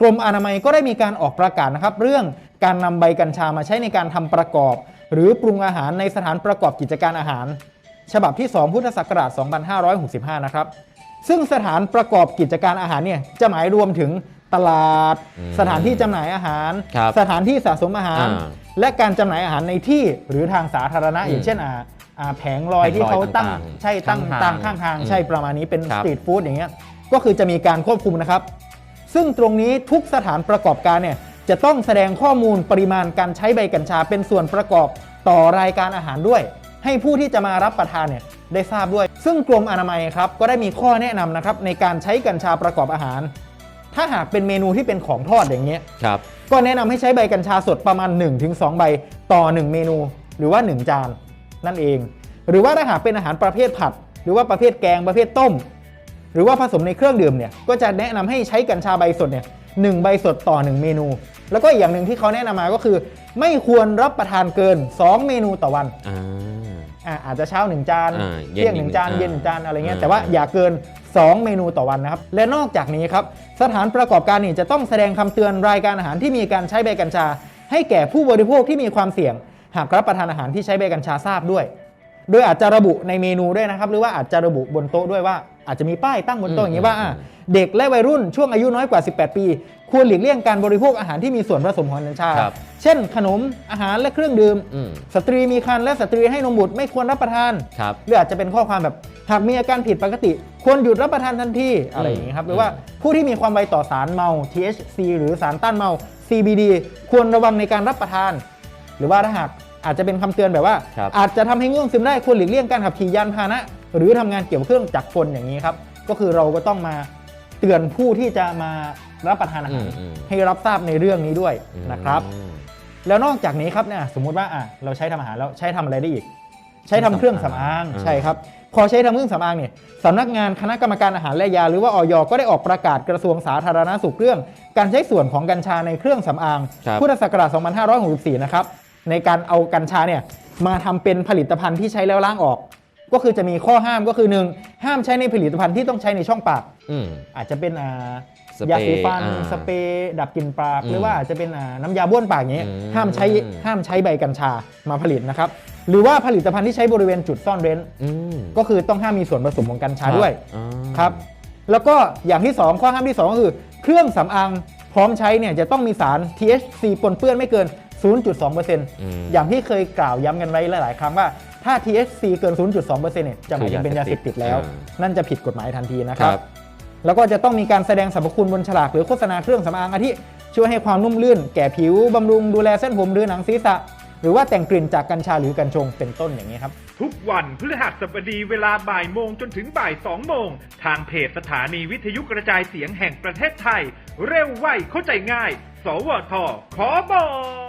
กรมอนามัยก็ได้มีการออกประกาศนะครับ เรื่องการนำใบกัญชามาใช้ในการทำประกอบ หรือปรุงอาหารในสถานประกอบกิจการอาหาร ฉบับที่ 2 พุทธศักราช 2565 นะครับ ซึ่งสถานประกอบกิจการอาหารเนี่ยจะหมายรวมถึงตลาดอืมสถานที่จำหน่ายอาหารครับสถานที่สะสมอาหารอ่าและการจำหน่ายอาหารในที่หรือทางสาธารณะอืมอย่างเช่นอ่าอ่าแผงลอยแผงลอยที่เขาตั้งต่างๆใช่ตั้งข้างทางตามข้างทางอืมใช่ประมาณนี้เป็นครัสบตรีทฟู้ดอย่างเงี้ยก็คือจะมีการควบคุมนะครับ ซึ่งตรงนี้ทุกสถานประกอบการเนี่ยจะต้องแสดงข้อมูลปริมาณการใช้ใบกัญชาเป็นส่วนประกอบต่อรายการอาหารด้วย ให้ผู้ที่จะมารับประทานเนี่ยได้ทราบด้วย ซึ่งกรมอนามัยครับก็ได้มีข้อแนะนำนะครับในการใช้กัญชาประกอบอาหาร ถ้าหากเป็นเมนูที่เป็นของทอดอย่างเงี้ยครับ ก็แนะนำให้ใช้ใบกัญชาสดประมาณ 1-2 ใบต่อ 1 เมนู หรือว่า 1 จานนั่นเอง หรือว่าถ้าหากเป็นอาหารประเภทผัด หรือว่าประเภทแกงประเภทต้มห รือว่าผสมในเครื่องดื่มเนี่ยก็จะแนะนำให้ใช้กัญชาใบสดเนี่ยหนึ่งใบสดต่อ 1 เมนู แล้วก็อีกอย่างหนึ่งที่เขาแนะนำมาก็คือ ไม่ควรรับประทานเกิน 2 เมนูต่อวันอ่าอะอาจจะเช้า 1 จานอ่าเย็นเที่ยงหนึ่งอีกจานอ่าเย็นหนึ่งจานอะไรเงี้ยอ่าแต่ว่าอย่าเกิน 2 เมนูต่อวันนะครับ และนอกจากนี้ครับสถานประกอบการนี่จะต้องแสดงคำเตือนรายการอาหารที่มีการใช้ใบกัญชา ให้แก่ผู้บริโภคที่มีความเสี่ยง หากรับประทานอาหารที่ใช้ใบกัญชาทราบด้วย โดยอาจจะระบุในเมนูด้วยนะครับ หรือว่าอาจจะระบุบนโต๊ะด้วยว่า อาจจะมีป้ายตั้งบนโต๊ะอย่างนี้ว่าอะเด็กและวัยรุ่นช่วงอายุน้อยกว่า 18 ปี ควรหลีกเลี่ยงการบริโภคอาหารที่มีส่วนผสมของกัญชาครับเช่น ขนมอาหารและเครื่องดื่มอืมสตรีมีครรภ์และสตรีให้นมบุตรไม่ควรรับประทานครับหรืออาจจะเป็นข้อความแบบหากมีอาการผิดปกติ ควรหยุดรับประทานทันทีอะไรอย่างนี้ครับหรือว่าผู้ที่มีความไวต่อสารเมา THC หรือสารต้านเมา CBD ควรระวังในการรับประทาน หรือว่าถ้าหาก อาจจะเป็นคำเตือนแบบว่า ครับอาจจะทำให้ง่วงซึมได้ควรหลีกเลี่ยงการขับขี่ยานพาหนะ หรือทำงานเกี่ยวกับเครื่องจักรกลอย่างนี้ครับ ก็คือเราก็ต้องมาเตือนผู้ที่จะมารับประทานอาหารอืมอืม ให้รับทราบในเรื่องนี้ด้วยนะครับ อืม แล้วนอกจากนี้ครับเนี่ยสมมุติว่าอะเราใช้ทำอาหารแล้วใช้ทำอะไรได้อีก ใช้ทำเครื่องสำอางอืม ใช่ครับ พอใช้ทำเครื่องสำอางเนี่ยสำนักงานคณะกรรมการอาหารและยา หรือว่าออยก็ได้ออกประกาศกระทรวงสาธารณสุขเรื่อง การใช้ส่วนของกัญชาในเครื่องสำอาง ครับ พุทธศักราช 2564 นะครับ ในการเอากัญชาเนี่ยมาทำเป็นผลิตภัณฑ์ที่ใช้แล้วล้างออก ก็คือจะมีข้อห้ามก็คือหนึ่งห้ามใช้ในผลิตภัณฑ์ที่ต้องใช้ในช่องปากอืมอาจจะเป็นอ่าสเปรย์ยาสีฟันอ่าสเปรย์ดับกลิ่นปากอืมหรือว่าอาจจะเป็นอ่าน้ำยาบ้วนปากอย่างเงี้ยอืมห้ามใช้ห้ามใช้ใบกัญชามาผลิตนะครับหรือว่าผลิตภัณฑ์ที่ใช้บริเวณจุดซ่อนเร้นอืมก็คือต้องห้ามมีส่วนผสมของกัญชาด้วยอ่าครับ แล้วก็อย่างที่ 2 ข้อห้ามที่ 2 ก็คือ เครื่องสำอางพร้อมใช้เนี่ยจะต้องมีสาร THC ปนเปื้อนไม่เกิน 0.2%มอย่างที่เคยกล่าวย้ำกันไว้หลาย ๆ ครั้งว่าถ้า THC เกิน 0.2%เนี่ยจะหมายถึงเป็นยาเสพติดแล้วอ่านั่นจะผิดกฎหมายทันทีนะคครัรับบแล้วก็จะต้องมีการแสดงสรรพคุณบนฉลากหรือโฆษณาเครื่องสำอางอาทิช่วยให้ความนุ่มลื่น แก่ผิวบำรุงดูแลเส้นผมหรือหนังศีรษะ หรือว่าแต่งกลิ่นจากกัญชาหรือกัญชงเป็นต้นอย่างนี้ครับ ทุกวันพฤหัสบดีเวลาบ่ายโมงจนถึงบ่ายสองโมง ทางเพจสถานีวิทยุกระจายเสียงแห่งประเทศไทย เร็วไวเข้าใจง่าย สวทขอบอก